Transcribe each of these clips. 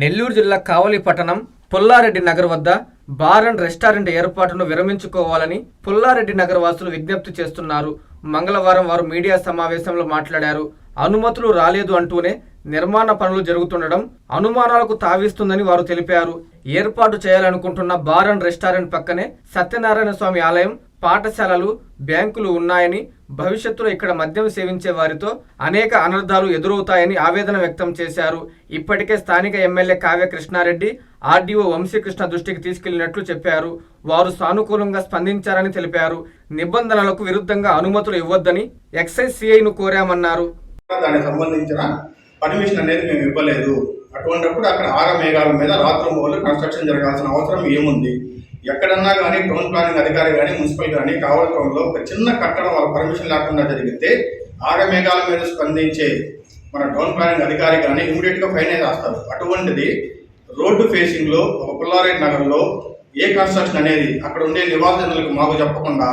నెల్లూరు జిల్లా కావలి పట్టణం పుల్లారెడ్డి నగర్ వద్ద బార్ అండ్ రెస్టారెంట్ ఏర్పాటును విరమించుకోవాలని పుల్లారెడ్డి నగర్ వాసులు విజ్ఞప్తి చేస్తున్నారు. మంగళవారం వారు మీడియా సమావేశంలో మాట్లాడారు. అనుమతులు రాలేదు అంటూనే నిర్మాణ పనులు జరుగుతుండడం అనుమానాలకు తావిస్తుందని వారు తెలిపారు. ఏర్పాటు చేయాలనుకుంటున్న బార్ అండ్ రెస్టారెంట్ పక్కనే సత్యనారాయణ స్వామి ఆలయం పాఠశాలలు బ్యాంకులు ఉన్నాయని భవిష్యత్తులో ఇక్కడ మద్యం సేవించే వారితో అనేక అనర్థాలు ఎదురవుతాయని ఆవేదన వ్యక్తం చేశారు. ఇప్పటికే స్థానిక ఎమ్మెల్యే కావ్య కృష్ణారెడ్డి ఆర్డీఓ వంశీకృష్ణ దృష్టికి తీసుకెళ్ళినట్లు చెప్పారు. వారు సానుకూలంగా స్పందించారని తెలిపారు. నిబంధనలకు విరుద్ధంగా అనుమతులు ఇవ్వొద్దని ఎక్సైజ్ సిఐను కోరామన్నారు. దానికి సంబంధించిన పర్మిషన్ అనేది మేము ఇవ్వలేదు. అటువంటిప్పుడు అక్కడ ఆర మేఘాల మీద రాత్రి కన్స్ట్రక్షన్ జరగాల్సిన అవసరం ఏముంది? ఎక్కడన్నా కానీ టౌన్ ప్లానింగ్ అధికారి కానీ మున్సిపల్ కానీ కావల టౌన్లో ఒక చిన్న కట్టడం వాళ్ళ పర్మిషన్ లేకుండా జరిగితే ఆగమేఘాల మీద స్పందించే మన టౌన్ ప్లానింగ్ అధికారి కానీ ఇమీడియట్గా ఫైన్ వేస్తారు అటువంటిది రోడ్డు ఫేసింగ్లో ఒక పుల్లారెడ్డి నగర్లో ఏ కన్స్ట్రక్షన్ అనేది అక్కడ ఉండే నివాసజనులకు మాకు చెప్పకుండా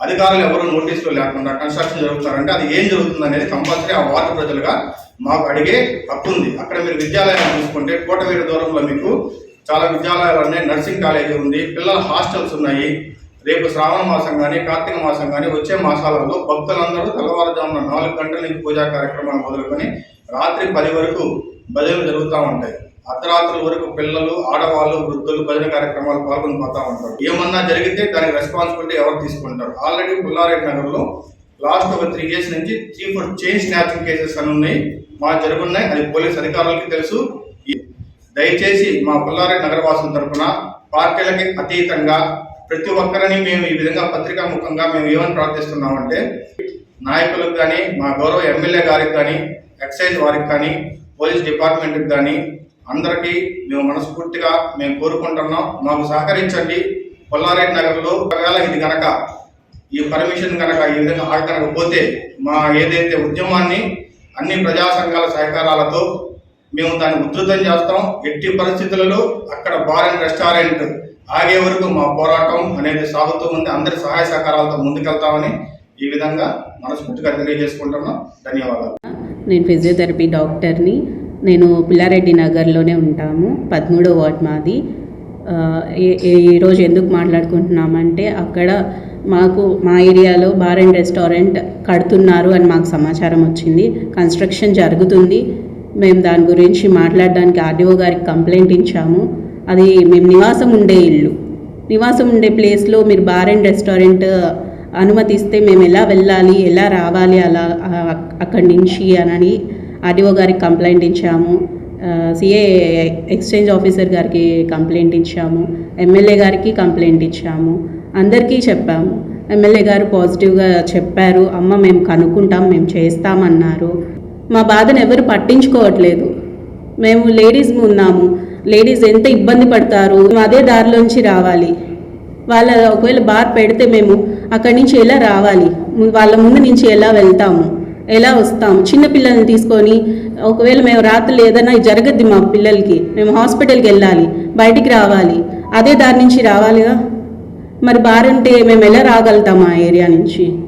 అధికారులు ఎవరు నోటీసులు లేకుండా కన్స్ట్రక్షన్ జరుగుతారంటే అది ఏం జరుగుతుంది అనేది కంపల్సరీ ఆ వార్డు ప్రజలుగా మాకు అడిగే హక్కు ఉంది. అక్కడ మీరు విద్యాలయాన్ని చూసుకుంటే కోటవీర దూరంలో మీకు చాలా విద్యాలయాలు ఉన్నాయి నర్సింగ్ కాలేజీ ఉంది. పిల్లల హాస్టల్స్ ఉన్నాయి. రేపు శ్రావణ మాసం కానీ కార్తీక మాసం కానీ వచ్చే మాసాలలో భక్తులందరూ తెల్లవారుజామున నాలుగు గంటల నుంచి పూజా కార్యక్రమాలు మొదలుకొని రాత్రి పది వరకు భజనలు జరుగుతూ ఉంటాయి. అర్ధరాత్రుల వరకు పిల్లలు ఆడవాళ్ళు వృద్ధులు భజన కార్యక్రమాలు పాల్గొని పోతూ ఉంటారు. ఏమన్నా జరిగితే దానికి రెస్పాన్సిబిలిటీ ఎవరు తీసుకుంటారు? ఆల్రెడీ పుల్లారెడ్డి నగర్లో లాస్ట్ ఒక త్రీ ఇయర్స్ నుంచి three four chain snatching cases అని ఉన్నాయి. మా జరుగున్నాయి. అది పోలీస్ అధికారులకి తెలుసు. దయచేసి మా పుల్లారి నగరవాసుల తరఫున పార్టీలకి అతీతంగా ప్రతి ఒక్కరిని మేము ఈ విధంగా పత్రికా ముఖంగా మేము ఏమని ప్రార్థిస్తున్నామంటే నాయకులకు కానీ మా గౌరవ ఎమ్మెల్యే గారికి కానీ ఎక్సైజ్ వారికి కానీ పోలీస్ డిపార్ట్మెంట్కి కానీ అందరికీ మేము మనస్ఫూర్తిగా మేము కోరుకుంటున్నాం. మాకు సహకరించండి. కొల్లారెడ్డి నగర్లో ఒకవేళ ఇది కనుక ఈ పర్మిషన్ కనుక ఈ విధంగా ఆగనకపోతే మా ఏదైతే ఉద్యమాన్ని అన్ని ప్రజా సంఘాల సహకారాలతో మేము దాన్ని ఉధృతం చేస్తాం. ఎట్టి పరిస్థితులలో అక్కడ బార్ అండ్ రెస్టారెంట్ ఆగే వరకు మా పోరాటం అనేది సాగుతూ ఉంది. అందరి సహాయ సహకారాలతో ముందుకెళ్తామని ఈ విధంగా మనస్ఫూర్తిగా తెలియజేసుకుంటున్నాం. ధన్యవాదాలు. నేను ఫిజియోథెరపీ డాక్టర్ని. నేను పిల్లారెడ్డి నగర్లోనే ఉంటాము. పదమూడో వార్డ్ మాది. ఈరోజు ఎందుకు మాట్లాడుకుంటున్నామంటే అక్కడ మాకు మా ఏరియాలో బార్ అండ్ రెస్టారెంట్ కడుతున్నారు అని మాకు సమాచారం వచ్చింది. కన్స్ట్రక్షన్ జరుగుతుంది. మేము దాని గురించి మాట్లాడడానికి ఆర్డీఓ గారికి కంప్లైంట్ ఇచ్చాము. అది మేము నివాసం ఉండే ఇల్లు. నివాసం ఉండే ప్లేస్లో మీరు బార్ అండ్ రెస్టారెంట్ అనుమతిస్తే మేము ఎలా వెళ్ళాలి ఎలా రావాలి అలా అక్కడి నుంచి అని ఆర్డీఓ గారికి కంప్లైంట్ ఇచ్చాము. సిఏ ఎక్స్చేంజ్ ఆఫీసర్ గారికి కంప్లైంట్ ఇచ్చాము. ఎమ్మెల్యే గారికి కంప్లైంట్ ఇచ్చాము. అందరికీ చెప్పాము. ఎమ్మెల్యే గారు పాజిటివ్గా చెప్పారు. అమ్మ మేము కనుక్కుంటాం మేము చేస్తామన్నారు. మా బాధను ఎవరు పట్టించుకోవట్లేదు. మేము లేడీస్ ఉన్నాము. లేడీస్ ఎంత ఇబ్బంది పడతారు? మేము అదే దారిలోంచి రావాలి. వాళ్ళ ఒకవేళ బార్ పెడితే మేము అక్కడి నుంచి ఎలా రావాలి? వాళ్ళ ముందు నుంచి ఎలా వెళ్తాము? ఎలా వస్తాము? చిన్న పిల్లల్ని తీసుకొని ఒకవేళ మేము రాత్రులు ఏదైనా జరగద్ది మా పిల్లలకి. మేము హాస్పిటల్కి వెళ్ళాలి. బయటికి రావాలి. అదే దారి నుంచి రావాలిగా? మరి బార్ ఉంటే మేము ఎలా రాగలుగుతాం ఆ ఏరియా నుంచి?